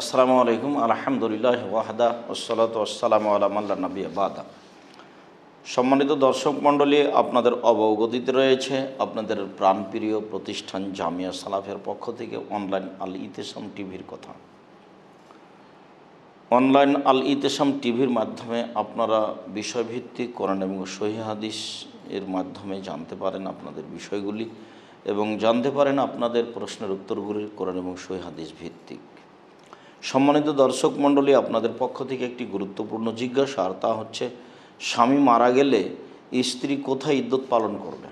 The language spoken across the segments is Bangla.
আসসালামু আলাইকুম, আলহামদুলিল্লাহ ওয়াহদা ওসলাত ওসালাম আল্লাহ নবী বাদা। সম্মানিত দর্শক মণ্ডলী, আপনাদের অবগতিতে রয়েছে আপনাদের প্রাণপ্রিয় প্রতিষ্ঠান জামিয়া সালাফের পক্ষ থেকে অনলাইন আল ইতেসাম টিভির কথা। অনলাইন আল ইতেসাম টিভির মাধ্যমে আপনারা বিষয়ভিত্তিক কোরআন এবং সহি হাদিস এর মাধ্যমে জানতে পারেন আপনাদের বিষয়গুলি এবং জানতে পারেন আপনাদের প্রশ্নের উত্তরগুলি কোরআন এবং সহি হাদিস ভিত্তিক। সম্মানিত দর্শক মণ্ডলী, আপনাদের পক্ষ থেকে একটি গুরুত্বপূর্ণ জিজ্ঞাসা, আর তা হচ্ছে, স্বামী মারা গেলে স্ত্রী কোথায় ইদ্যত পালন করবে?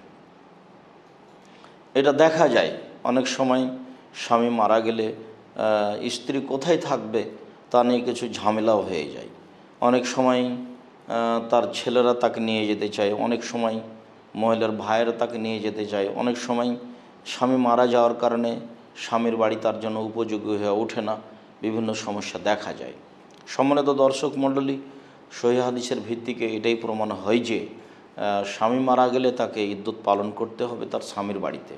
এটা দেখা যায় অনেক সময় স্বামী মারা গেলে স্ত্রী কোথায় থাকবে তা নিয়ে কিছু ঝামেলাও হয়ে যায়। অনেক সময় তার ছেলেরা তাকে নিয়ে যেতে চায়, অনেক সময় মহিলার ভাইয়েরা তাকে নিয়ে যেতে চায়, অনেক সময় স্বামী মারা যাওয়ার কারণে স্বামীর বাড়ি তার জন্য উপযোগী হয়ে ওঠে না। বিভিন্ন সমস্যা দেখা যায়। সম্মানিত দর্শক মণ্ডলী, সহি হাদিসের ভিত্তিকে এটাই প্রমাণ হয় যে স্বামী মারা গেলে তাকে ইদ্যুৎ পালন করতে হবে তার স্বামীর বাড়িতে।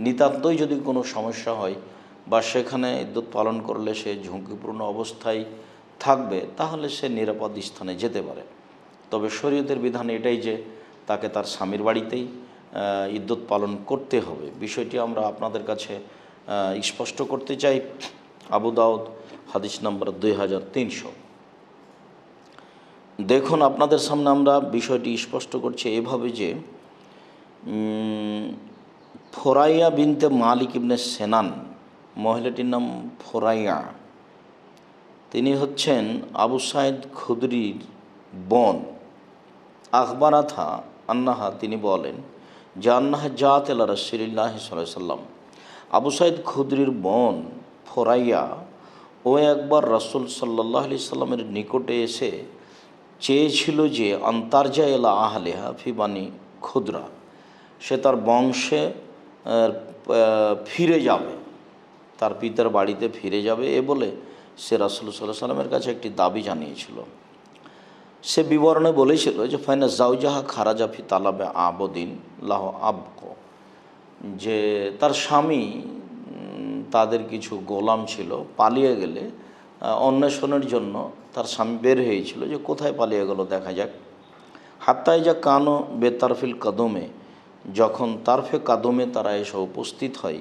নিতান্তই যদি কোনো সমস্যা হয় বা সেখানে ইদ্যুৎ পালন করলে সে ঝুঁকিপূর্ণ অবস্থায় থাকবে, তাহলে সে নিরাপদ স্থানে যেতে পারে। তবে শরীয়তের বিধান এটাই যে, তাকে তার স্বামীর বাড়িতেই ইদ্যুৎ পালন করতে হবে। বিষয়টি আমরা আপনাদের কাছে স্পষ্ট করতে চাই। আবু দাউদ হাদিস নম্বর দুই হাজার তিনশো। দেখুন, আপনাদের সামনে আমরা বিষয়টি স্পষ্ট করছি এভাবে যে ফোরাইয়া বিনতে মালিক ইবনে সেনান, মহিলাটির নাম ফোরাইয়া। তিনি হচ্ছেন আবু সাইদ খুদরির বোন। আখবরাথা আন্নাহা, তিনি বলেন, যে আন্নাহা জাত এলা রসিল্লাহ সাল্লাম আবু সাইদ খুদরির বোন ফোরাইয়া ও একবার রসুল সাল্লাহ আলি সাল্লামের নিকটে এসে চেয়েছিল যে, আন্তারজা এলা আহলেহা ফিবানি ক্ষুদ্রা সে তার বংশে ফিরে যাবে। তার পিতার বাড়িতে ফিরে যাবে এ বলে সে রাসুল সাল্লাহ সাল্লামের কাছে একটি দাবি জানিয়েছিল। সে বিবরণে বলেছিল যে, ফাইনা জাউজাহা খারাজাফি তালাবে আবদিন লাহ আবক। যে তার স্বামী তাদের কিছু গোলাম ছিল, পালিয়ে গেলে অন্বেষণের জন্য তার স্বামী বের হয়েছিল যে কোথায় পালিয়ে গেল দেখা যাক। হাত্তায় যা কানো বেতারফিল কদমে, যখন তারফে কাদমে তারা এসে উপস্থিত হয়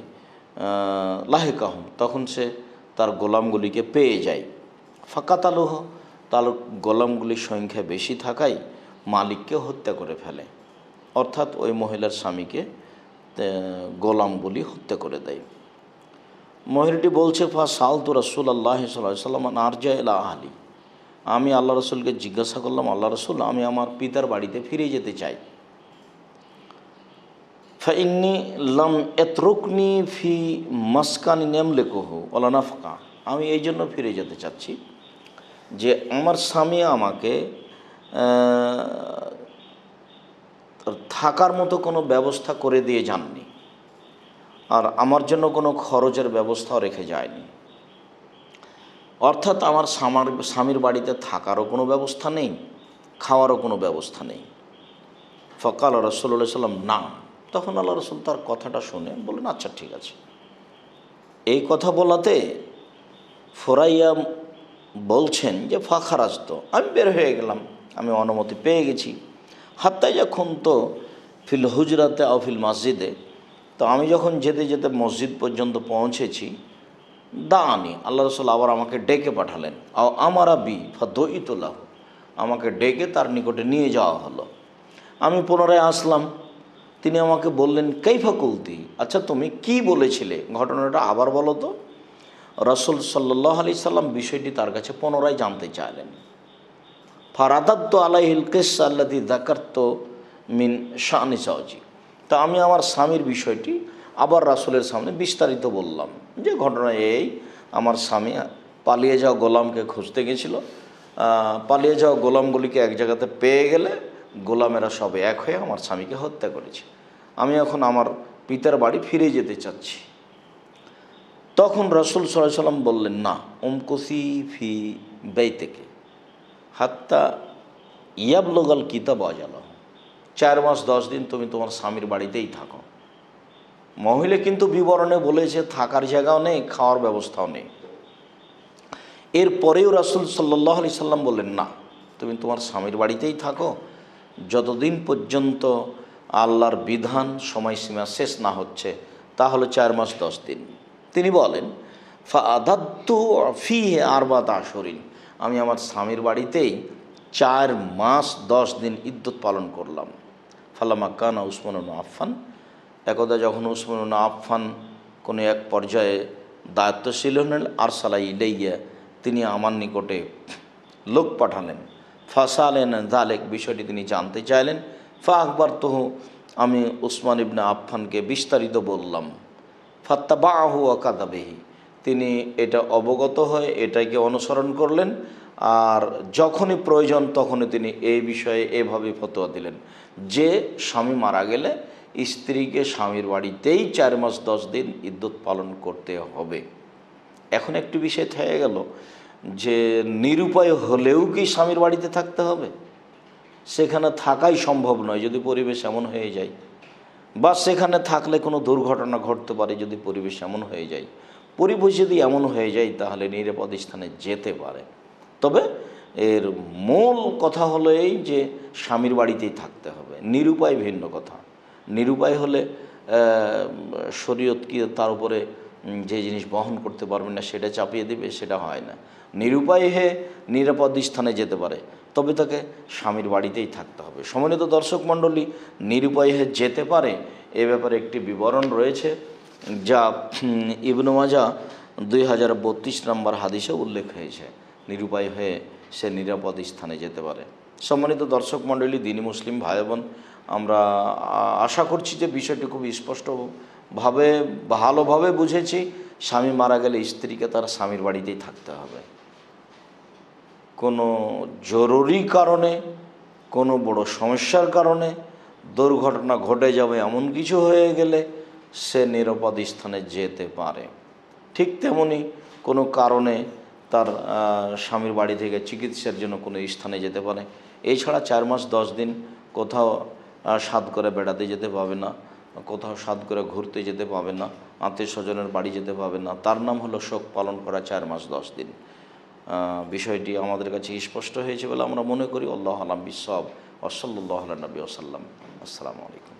লাহে কাহম তখন সে তার গোলামগুলিকে পেয়ে যায়। ফাঁকাত আলোহ তার গোলামগুলির সংখ্যা বেশি থাকায় মালিককে হত্যা করে ফেলে। অর্থাৎ ওই মহিলার স্বামীকে গোলামগুলি হত্যা করে দেয়। মহিলাটি বলছে ফা সাল তো রসুল আল্লাহ সাল্লাম আরজা এলা আহলি। আমি আল্লাহ রসুলকে জিজ্ঞাসা করলাম, আল্লাহ রসুল, আমি আমার পিতার বাড়িতে ফিরে যেতে চাই। ফাইন্নি লাম এতরুকনি ফি মাসকানি নেমলে কহু ওলানা ফাঁকা আমি এই জন্য ফিরে যেতে চাচ্ছি যে আমার স্বামী আমাকে থাকার মতো কোনো ব্যবস্থা করে দিয়ে যাননি। আর আমার জন্য কোনো খরচের ব্যবস্থাও রেখে যায়নি। অর্থাৎ আমার স্বামার, স্বামীর বাড়িতে থাকারও কোনো ব্যবস্থা নেই, খাওয়ারও কোনো ব্যবস্থা নেই। ফকাল রসুল্লাহ সাল্লাম না। তখন আল্লাহ রসুল তার কথাটা শুনে বললেন আচ্ছা ঠিক আছে। এই কথা বলাতে ফোরাইয়া বলছেন যে, ফাখারাজ তো, আমি বের হয়ে গেলাম, আমি অনুমতি পেয়ে গেছি। হাত্তাই যখন তো ফিল হুজরাতে অফিল মসজিদে। তো আমি যখন যেতে যেতে মসজিদ পর্যন্ত পৌঁছেছি দা আনি আল্লাহ রসুল আবার আমাকে ডেকে পাঠালেন। আও আমারা বি ফদইতুল্লাহ আমাকে ডেকে তার নিকটে নিয়ে যাওয়া হলো। আমি পুনরায় আসলাম। তিনি আমাকে বললেন কৈফা আচ্ছা তুমি কি বলেছিলে? ঘটনাটা আবার বলো তো। রসুল সাল্লাহ আলি সাল্লাম বিষয়টি তার কাছে পুনরায় জানতে চাইলেন। ফারাদাত্ত আলাইহিল কেস আল্লাদি দাকার্ত মিন শাহানি সাউজি তা আমি আমার স্বামীর বিষয়টি আবার রাসুলের সামনে বিস্তারিত বললাম। যে ঘটনা এই, আমার স্বামী পালিয়ে যাওয়া গোলামকে খুঁজতে গেছিল পালিয়ে যাওয়া গোলামগুলিকে এক জায়গাতে পেয়ে গেলে গোলামেরা সব এক হয়ে আমার স্বামীকে হত্যা করেছে। আমি এখন আমার পিতার বাড়ি ফিরে যেতে চাচ্ছি। তখন রসুল সাল্লাহ সাল্লাম বললেন, না ওমকুসি ফি ব্যয় থেকে হাত্তা ইয়াবলোগাল কিতাব অজাল চার মাস, দশ দিন তুমি তোমার স্বামীর বাড়িতেই থাকো। মহিলা কিন্তু বিবরণে বলেছে, থাকার জায়গাও নেই, খাওয়ার ব্যবস্থাও নেই। এরপরেও রাসুল সাল্লাহ আলি সাল্লাম বললেন, না, তুমি তোমার স্বামীর বাড়িতেই থাকো। যতদিন পর্যন্ত আল্লাহর বিধান সময়সীমা শেষ না হচ্ছে তা হলো চার মাস, দশ দিন। তিনি বলেন, ফা আদাত্তু ফি আরবাত আসরিন আমি আমার স্বামীর বাড়িতেই চার মাস, দশ দিন ইদ্যুৎ পালন করলাম। ফালামা কানা উসমান আফফান। একদা যখন উসমান আফফান কোনো এক পর্যায়ে দায়িত্বশীল হলেন আরসালাই ইলাইয়া, তিনি আমার নিকটে লোক পাঠালেন। ফাঁসা আলেন জালেক বিষয়টি তিনি জানতে চাইলেন। ফা আকবর তহু আমি উসমান ইবনে আফফানকে বিস্তারিত বললাম। ফাত্তাবাহু আকাদাবেহি তিনি এটা অবগত হয়ে এটাকে অনুসরণ করলেন। আর যখনই প্রয়োজন তখনই তিনি এই বিষয়ে এভাবে ফতোয়া দিলেন। যে স্বামী মারা গেলে স্ত্রীকে স্বামীর বাড়িতেই চার মাস দশ দিন ইদ্যুৎ পালন করতে হবে। এখন একটি বিষয় থেকে গেল যে নিরুপায় হলেও কি স্বামীর বাড়িতে থাকতে হবে? সেখানে থাকাই সম্ভব নয় যদি পরিবেশ এমন হয়ে যায়। বা সেখানে থাকলে কোনো দুর্ঘটনা ঘটতে পারে যদি পরিবেশ এমন হয়ে যায়। পরিবেশ যদি এমন হয়ে যায় তাহলে নিরাপদ স্থানে যেতে পারে। তবে এর মূল কথা হলো এই যে স্বামীর বাড়িতেই থাকতে হবে। নিরুপায় ভিন্ন কথা। নিরুপায় হলে শরীয়ত কি তার উপরে যে জিনিস বহন করতে পারবে না সেটা চাপিয়ে দেবে সেটা হয় না। নিরুপায় হয়ে নিরাপদ স্থানে যেতে পারে তবে তাকে স্বামীর বাড়িতেই থাকতে হবে। সমন্বিত দর্শক মণ্ডলী নিরুপায় হয়ে যেতে পারে এ ব্যাপারে একটি বিবরণ রয়েছে যা উম, ইবনু মাজা দুই হাজার বত্রিশ নম্বর হাদিসে উল্লেখ হয়েছে। নিরুপায় হয়ে সে নিরাপদ স্থানে যেতে পারে। সম্মানিত দর্শক মণ্ডলী, দিনী মুসলিম ভাই বোন আমরা আশা করছি যে বিষয়টি খুব স্পষ্টভাবে, ভালোভাবে বুঝেছি। স্বামী মারা গেলে স্ত্রীকে তার স্বামীর বাড়িতেই থাকতে হবে। কোনো জরুরি কারণে, কোনো বড় সমস্যার কারণে দুর্ঘটনা ঘটে যাবে এমন কিছু হয়ে গেলে সে নিরাপদ স্থানে যেতে পারে। ঠিক তেমনি কোনো কারণে তার স্বামীর বাড়ি থেকে চিকিৎসার জন্য কোনো স্থানে যেতে পারে। এছাড়া চার মাস দশ দিন কোথাও স্বাদ করে বেড়াতে যেতে পাবে না, কোথাও স্বাদ করে ঘুরতে যেতে পাবে না আত্মীয় স্বজনের বাড়ি যেতে পাবে না। তার নাম হলো শোক পালন করা চার মাস দশ দিন। বিষয়টি আমাদের কাছে স্পষ্ট হয়েছে বলে আমরা মনে করি। আল্লাহ আলাম বিসব ওসল্লাহ নবী ওসাল্লাম আসসালামু আলাইকুম।